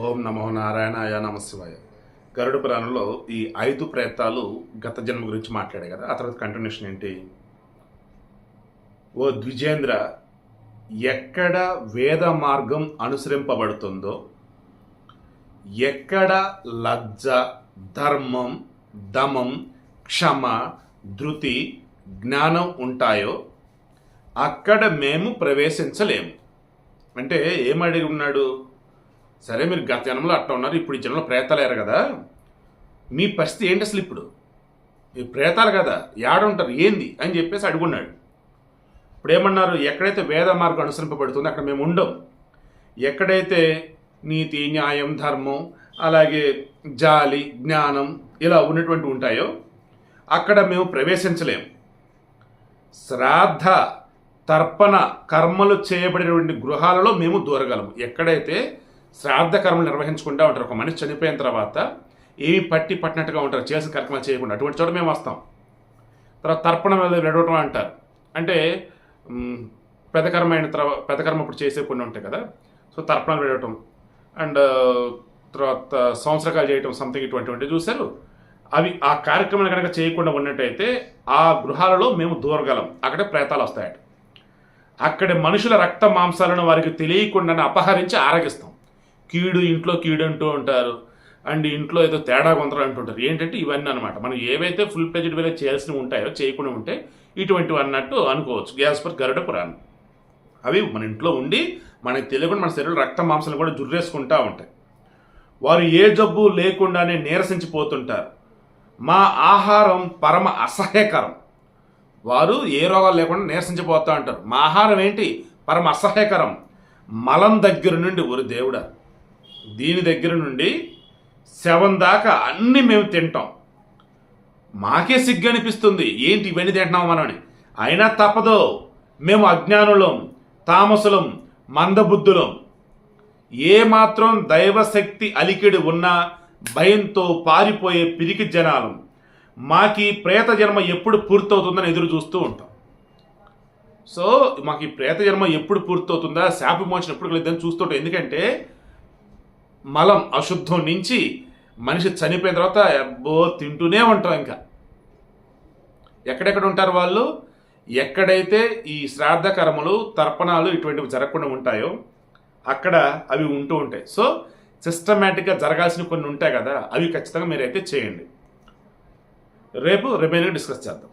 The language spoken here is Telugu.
ఓం నమో నారాయణాయ నమశివాయ. గరుడ పురాణంలో ఈ ఐదు ప్రేతాలు గత జన్మ గురించి మాట్లాడే కదా ఆ తర్వాత కంటిన్యూషన్ ఏంటి? ఓ ద్విజేంద్ర ఎక్కడ వేద మార్గం అనుసరింపబడుతుందో ఎక్కడ లజ్జ ధర్మం దమం క్షమ ధృతి జ్ఞానం ఉంటాయో అక్కడ మేము ప్రవేశించలేము. అంటే ఏమడిగి ఉన్నాడు? సరే మీరు గత జన్మలో అట్లా ఉన్నారు ఇప్పుడు ఈ జన్మలో ప్రేతాలేరు కదా. మీ పరిస్థితి ఏంటి అసలు ఇప్పుడు? మీరు ప్రేతాలు కదా యాడ ఉంటారు ఏంది అని చెప్పేసి అడుగున్నాడు. ఇప్పుడు ఏమన్నారు ఎక్కడైతే వేద మార్గం అనుసరింపబడుతుందో అక్కడ మేము ఉండం. ఎక్కడైతే నీతి న్యాయం ధర్మం అలాగే జాలి జ్ఞానం ఇలా ఉన్నటువంటి ఉంటాయో అక్కడ మేము ప్రవేశించలేము శ్రాద్ధ తర్పణ కర్మలు చేయబడినటువంటి గృహాలలో మేము దూరగలము. ఎక్కడైతే శ్రాద్ధ కర్మలు నిర్వహించకుండా ఉంటారు. ఒక మనిషి చనిపోయిన తర్వాత ఏమి పట్టి పట్టినట్టుగా ఉంటారు. చేసిన కార్యక్రమాలు చేయకుండా అటువంటి చోట మేము వస్తాం. తర్వాత తర్పణం విడవటం అంటారు. అంటే పెదకర్మ అయిన తర్వాత పెదకర్మ ఇప్పుడు చేసే కొన్ని ఉంటాయి కదా. సో తర్పణం విడవటం అండ్ తర్వాత సంవత్సరకాలు చేయటం సంథింగ్ ఇటువంటివి చూశారు. అవి ఆ కార్యక్రమాన్ని కనుక చేయకుండా ఉన్నట్టయితే ఆ గృహాలలో మేము దూరగలం. అక్కడే ప్రేతాలు వస్తాయట. అక్కడ మనుషుల రక్త మాంసాలను వారికి తెలియకుండానే అపహరించి ఆరగిస్తాం. కీడు ఇంట్లో కీడు అంటూ ఉంటారు. అండ్ ఇంట్లో ఏదో తేడా కొందరు అంటుంటారు ఏంటంటే ఇవన్నీ అనమాట మనం ఏవైతే ఫుల్ ప్లెజ్డ్ వేరే చేయాల్సినవి ఉంటాయో చేయకుండా ఉంటే ఇటువంటివి అన్నట్టు అనుకోవచ్చు. గ్యాస్ పర్ గరుడ పురాణం అవి మన ఇంట్లో ఉండి మనకి తెలియకుండా మన శరీరంలో రక్త మాంసాలు కూడా జుర్రేసుకుంటూ ఉంటాయి. వారు ఏ జబ్బు లేకుండానే నీరసించిపోతుంటారు. మా ఆహారం పరమ అసహ్యకరం. వారు ఏ రోగాలు లేకుండా నీరసించిపోతూ ఉంటారు. మా ఆహారం ఏంటి? పరమ అసహ్యకరం. మలం దగ్గర నుండి ఒక దేవుడా. దీని దగ్గర నుండి సెవెన్ దాకా అన్నీ మేము తింటాం. మాకే సిగ్గు అనిపిస్తుంది. ఏంటి ఇవన్నీ తింటున్నాం మనమని? అయినా తప్పదు. మేము అజ్ఞానులం తామసులం మందబుద్ధులం. ఏ మాత్రం దైవశక్తి అలికిడి ఉన్నా భయంతో పారిపోయే పిరికి జనాలం. మాకి ప్రేత జన్మ ఎప్పుడు పూర్తవుతుందని ఎదురు చూస్తూ ఉంటాం. సో మాకు ఈ ప్రేత జన్మ ఎప్పుడు పూర్తవుతుందా? శాప విమోచన ఎప్పుడు కలుగుతుందని చూస్తుంటాం ఎందుకంటే మలం అశుద్ధం నుంచి మనిషి చనిపోయిన తర్వాత అబ్బో తింటూనే ఉంటాం ఇంకా. ఎక్కడెక్కడ ఉంటారు వాళ్ళు? ఎక్కడైతే ఈ శ్రాద్ధ కర్మలు తర్పణాలు ఇటువంటివి జరగకుండా ఉంటాయో అక్కడ అవి ఉంటూ ఉంటాయి. సో సిస్టమేటిక్గా జరగాల్సిన కొన్ని ఉంటాయి కదా అవి ఖచ్చితంగా మీరైతే చేయండి. రేపు రిమైనింగ్ డిస్కస్ చేద్దాం.